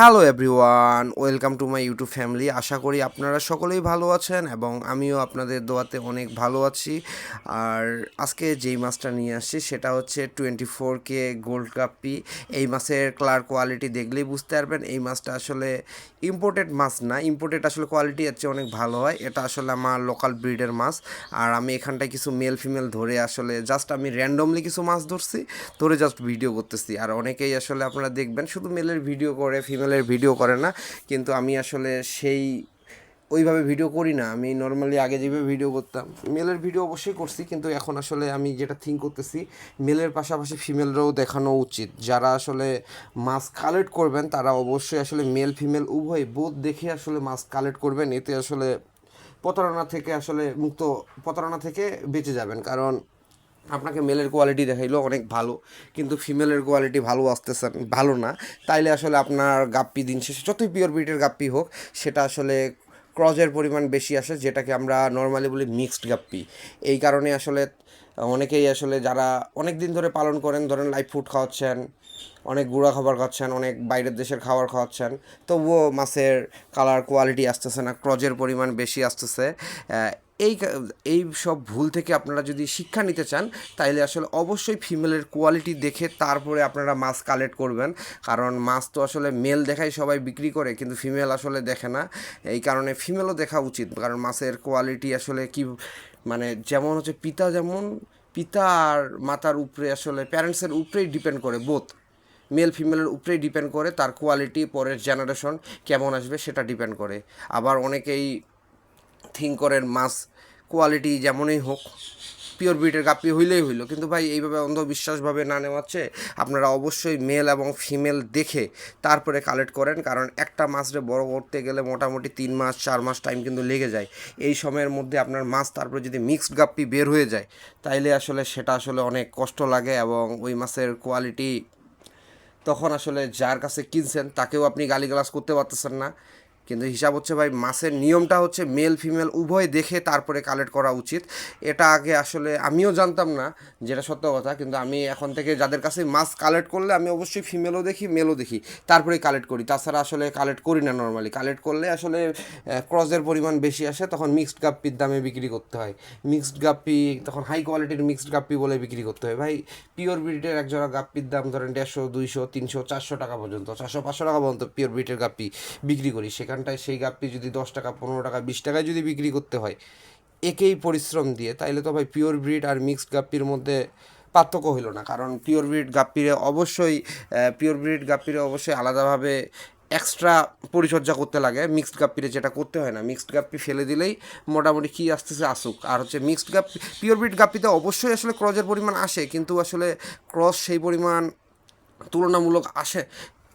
Hello everyone welcome to my YouTube family আশা করি আপনারা সকলেই ভালো আছেন এবং আমিও আপনাদের দোয়াতে অনেক ভালো আছি। আর আজকে যেই মাছটা নিয়ে আসছি সেটা হচ্ছে twenty four K gold guppy এই মাছের ক্লার কোয়ালিটি দেখলেই বুঝতে পারবেন, এই মাছটা আসলে ইম্পোর্টেড মাছ না। ইম্পোর্টেড আসলে কোয়ালিটি এর চেয়ে অনেক ভালো হয়। এটা আসলে আমার লোকাল ব্রিডের মাছ। আর আমি এখানটায় কিছু মেল ফিমেল ধরে আসলে জাস্ট আমি র্যান্ডমলি কিছু মাছ ধরছি, ধরে জাস্ট ভিডিও করতেছি। আর অনেকেই আসলে আপনারা দেখবেন, শুধু মেলের ভিডিও করে ফিমেলের ভিডিও করে না, কিন্তু আমি আসলে সেই ওইভাবে ভিডিও করি না। আমি নর্মালি আগে যেভাবে ভিডিও করতাম মেলের ভিডিও অবশ্যই করছি, কিন্তু এখন আসলে আমি যেটা থিঙ্ক করতেছি মেলের পাশাপাশি ফিমেলরাও দেখানো উচিত। যারা আসলে মাছ কালেক্ট করবেন, তারা অবশ্যই আসলে মেল ফিমেল উভয় বোধ দেখে আসলে মাছ কালেক্ট করবেন, এতে আসলে প্রতারণা থেকে আসলে মুক্ত, প্রতারণা থেকে বেঁচে যাবেন। কারণ আপনাকে মেলের কোয়ালিটি দেখাইলো, অনেক ভালো। কিন্তু ফিমেলের কোয়ালিটি ভালো আসতেছে, ভালো না। তাইলে আসলে আপনার গাপ্পি দিন শেষে, যতই পিওর ব্রিডের গাপ্পি হোক, সেটা আসলে ক্রজের পরিমাণ বেশি আসে, যেটাকে আমরা নর্মালি বলি মিক্সড গাপ্পি। এই কারণে আসলে অনেকেই আসলে যারা অনেক দিন ধরে পালন করেন, ধরেন লাইফ ফুড খাওয়াচ্ছেন, অনেক গুঁড়া খাবার খাচ্ছেন, অনেক বাইরের দেশের খাবার খাওয়াচ্ছেন, তবুও মাছের কালার কোয়ালিটি আসতেছে না ক্রজের পরিমাণ বেশি আসতেছে। এই এই সব ভুল থেকে আপনারা যদি শিক্ষা নিতে চান, তাইলে আসলে অবশ্যই ফিমেলের কোয়ালিটি দেখে তারপরে আপনারা মাছ কালেক্ট করবেন। কারণ মাছ তো আসলে মেল দেখাই সবাই বিক্রি করে, কিন্তু ফিমেল আসলে দেখে না। এই কারণে ফিমেলও দেখা উচিত, কারণ মাছের কোয়ালিটি আসলে কি মানে যেমন হচ্ছে পিতা যেমন, পিতা আর মাতার উপরে আসলে প্যারেন্টসের উপরেই ডিপেন্ড করে বোথ মেল ফিমেলের উপরেই ডিপেন্ড করে, তার কোয়ালিটি পরের জেনারেশন কেমন আসবে সেটা ডিপেন্ড করে। আবার অনেকেই থিঙ্ক করেন মাছ কোয়ালিটি যেমনই হোক, পিওর ব্রিডের গাপ্পি হইলেই হইল। কিন্তু ভাই, এইভাবে অন্ধবিশ্বাসভাবে না নেওয়াচ্ছে, আপনারা অবশ্যই মেল এবং ফিমেল দেখে তারপরে কালেক্ট করেন, কারণ একটা মাছরে বড় করতে গেলে মোটামুটি তিন মাস, চার মাস টাইম কিন্তু লেগে যায়। এই সময়ের মধ্যে আপনার মাছ তারপরে যদি মিক্সড গাপ্পি বের হয়ে যায়, তাইলে আসলে সেটা আসলে অনেক কষ্ট লাগে এবং ওই মাছের কোয়ালিটি তখন আসলে যার কাছে কিনছেন, তাকেও আপনি গালিগালাজ করতে পারতেছেন না। কিন্তু হিসাব হচ্ছে ভাই মাছের নিয়মটা হচ্ছে মেল ফিমেল উভয় দেখে তারপরে কালেক্ট করা উচিত। এটা আগে আসলে আমিও জানতাম না, যেটা সত্য কথা, কিন্তু আমি এখন থেকে যাদের কাছে মাছ কালেক্ট করলে আমি অবশ্যই ফিমেলও দেখি মেলও দেখি, তারপরেই কালেক্ট করি। তাছাড়া আসলে কালেক্ট করি না নর্মালি কালেক্ট করলে আসলে ক্রসের পরিমাণ বেশি আসে, তখন মিক্সড গাপ্পির দামে বিক্রি করতে হয়। মিক্সড গাপ্পি, তখন হাই কোয়ালিটির মিক্সড গাপ্পি বলে বিক্রি করতে হয়। ভাই পিওর ব্রিডের এক জোড়া গাপ্পির দাম ধরেন দেড়শো, দুইশো, তিনশো, চারশো টাকা পর্যন্ত, চারশো, পাঁচশো টাকা পর্যন্ত পিওর ব্রিডের গাপ্পি বিক্রি করি। সেখানটায় সেই গাপ্পি যদি দশ টাকা, পনেরো টাকা, বিশ টাকায় যদি বিক্রি করতে হয়, একেই পরিশ্রম দিয়ে। তাইলে তো ভাই পিওর ব্রিড আর মিক্সড গাপ্পির মধ্যে পার্থক্য হইল না। কারণ পিওর ব্রিড গাপ্পিরে অবশ্যই পিওর ব্রিড গাপ্পিরে অবশ্যই আলাদাভাবে এক্সট্রা পরিচর্যা করতে লাগে। মিক্সড গাপ্পিরে যেটা করতে হয় না মিক্সড গাপ্পি ফেলে দিলেই মোটামুটি কী আসতেছে আসুক। আর হচ্ছে মিক্সড গাপ্পি পিওর ব্রিড গাপ্পিতে অবশ্যই আসলে ক্রজের পরিমাণ আসে, কিন্তু আসলে ক্রস সেই পরিমাণ তুলনামূলক আসে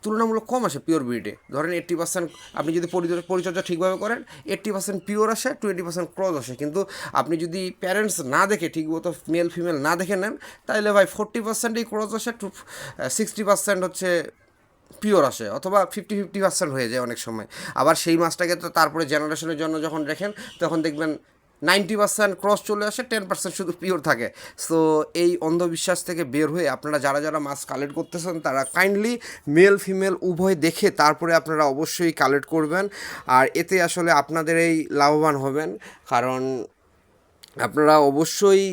তুলনামূলক কম আসে পিওর ব্রিডে ধরেন এইট্টি পার্সেন্ট আপনি যদি পরিচর্যা ঠিকভাবে করেন এইট্টি পার্সেন্ট পিওর আসে টোয়েন্টি পার্সেন্ট ক্রস আসে। কিন্তু আপনি যদি প্যারেন্টস না দেখে ঠিকমতো মেল ফিমেল না দেখে নেন তাহলে ভাই ফোরটি পার্সেন্টই ক্রস আসে টু সিক্সটি পার্সেন্ট হচ্ছে পিওর আসে, অথবা ফিফটি ফিফটি পার্সেন্ট হয়ে যায় অনেক সময়। আবার সেই মাছটাকে তো তারপরে জেনারেশনের জন্য যখন রেখেন তখন দেখবেন নাইনটি পার্সেন্ট ক্রস চলে আসে, টেন পার্সেন্ট শুধু পিওর থাকে। সো এই অন্ধবিশ্বাস থেকে বের হয়ে আপনারা যারা যারা মাছ কালেক্ট করতেছেন, তারা কাইন্ডলি মেল ফিমেল উভয় দেখে তারপরে আপনারা অবশ্যই কালেক্ট করবেন। আর এতে আসলে আপনাদের এই লাভবান হবেন। কারণ আপনারা অবশ্যই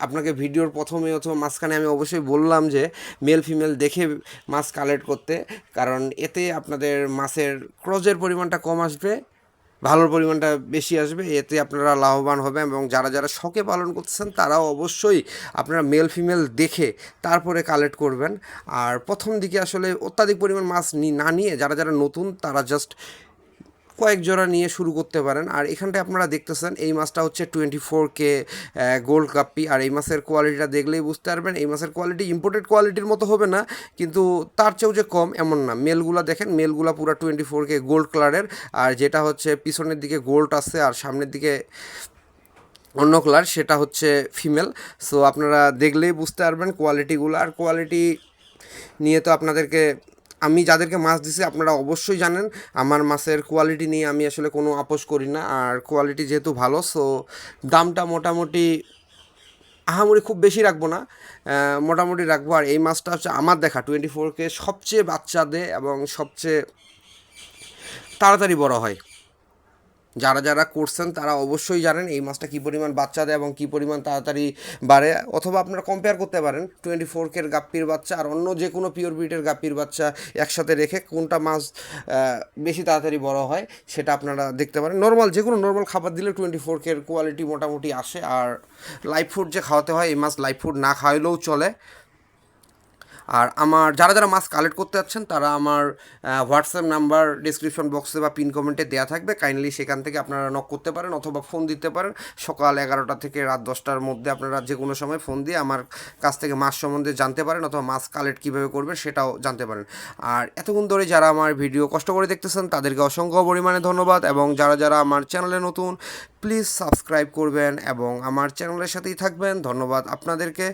আপনাকে ভিডিওর প্রথমে অথবা মাঝখানে আমি অবশ্যই বললাম যে মেল ফিমেল দেখে মাছ কালেক্ট করতে। কারণ এতে আপনাদের মাছের ক্রজের পরিমাণটা কম আসবে। ভালোর পরিমাণটা বেশি আসবে, এতে আপনারা লাভবান হবেন এবং যারা যারা শখে পালন করতেছেন তারাও অবশ্যই আপনারা মেল ফিমেল দেখে তারপরে কালেক্ট করবেন। আর প্রথম দিকে আসলে অত্যাধিক পরিমাণ মাছ নি- নিয়ে যারা যারা নতুন তারা জাস্ট কয়েক জোড়া নিয়ে শুরু করতে পারেন। আর এখানটায় আপনারা দেখতেছেন, এই মাছটা হচ্ছে twenty four K gold guppy. আর এই মাছের কোয়ালিটিটা দেখলেই বুঝতে পারবেন, এই মাছের কোয়ালিটি ইম্পোর্টেড কোয়ালিটির মতো হবে না, কিন্তু তার চেয়েও যে কম এমন না। মেলগুলা দেখেন, মেলগুলা পুরো টোয়েন্টি ফোর কে গোল্ড কালারের আর যেটা হচ্ছে পিছনের দিকে গোল্ড আছে, আর সামনের দিকে অন্য কালার সেটা হচ্ছে ফিমেল সো আপনারা দেখলেই বুঝতে পারবেন কোয়ালিটিগুলো আর কোয়ালিটি নিয়ে তো আপনাদেরকে আমি যাদেরকে মাছ দিছি, আপনারা অবশ্যই জানেন, আমার মাছের কোয়ালিটি নিয়ে আমি আসলে কোনো আপোষ করি না, আর কোয়ালিটি যেহেতু ভালো সো দামটা মোটামুটি, আহামরি খুব বেশি রাখব না মোটামুটি রাখব। আর এই মাছটা হচ্ছে আমার দেখা টোয়েন্টি ফোরকে সবচেয়ে বাচ্চা দেয় এবং সবচেয়ে তাড়াতাড়ি বড় হয়। যারা যারা করছেন, তারা অবশ্যই জানেন এই মাছটা কী পরিমাণ বাচ্চা দেয় এবং কী পরিমাণ তাড়াতাড়ি বাড়ে। অথবা আপনারা কম্পেয়ার করতে পারেন টোয়েন্টি ফোর কের গাপ্পির বাচ্চা আর অন্য যে কোনো পিওর ব্রিডের গাপ্পির বাচ্চা একসাথে রেখে কোনটা মাছ বেশি তাড়াতাড়ি বড় হয়, সেটা আপনারা দেখতে পারেন। নর্মাল যে কোনো নর্মাল খাবার দিলে টোয়েন্টি ফোর কের কোয়ালিটি মোটামুটি আসে। আর লাইফ ফুড যে খাওয়াতে হয়, এই মাছ লাইফ ফুড না খাওয়াইলেও চলে। আর আমার, যারা যারা মাস্ক কালেক্ট করতে যাচ্ছেন, তারা আমার হোয়াটসঅ্যাপ নাম্বার ডিসক্রিপশন বক্সে বা পিন কমেন্টে দেওয়া থাকবে। কাইন্ডলি সেখান থেকে আপনারা নক করতে পারেন অথবা ফোন দিতে পারেন। সকাল এগারোটা থেকে রাত দশটার মধ্যে আপনারা যে কোনো সময় ফোন দিয়ে আমার কাছ থেকে মাছ সম্বন্ধে জানতে পারেন অথবা মাস্ক কালেক্ট কীভাবে করবেন সেটাও জানতে পারেন। আর এতক্ষণ ধরে যারা আমার ভিডিও কষ্ট করে দেখতেছেন, তাদেরকে অসংখ্য পরিমাণে ধন্যবাদ এবং যারা যারা আমার চ্যানেলে নতুন প্লিজ সাবস্ক্রাইব করবেন এবং আমার চ্যানেলের সাথেই থাকবেন। ধন্যবাদ আপনাদেরকে।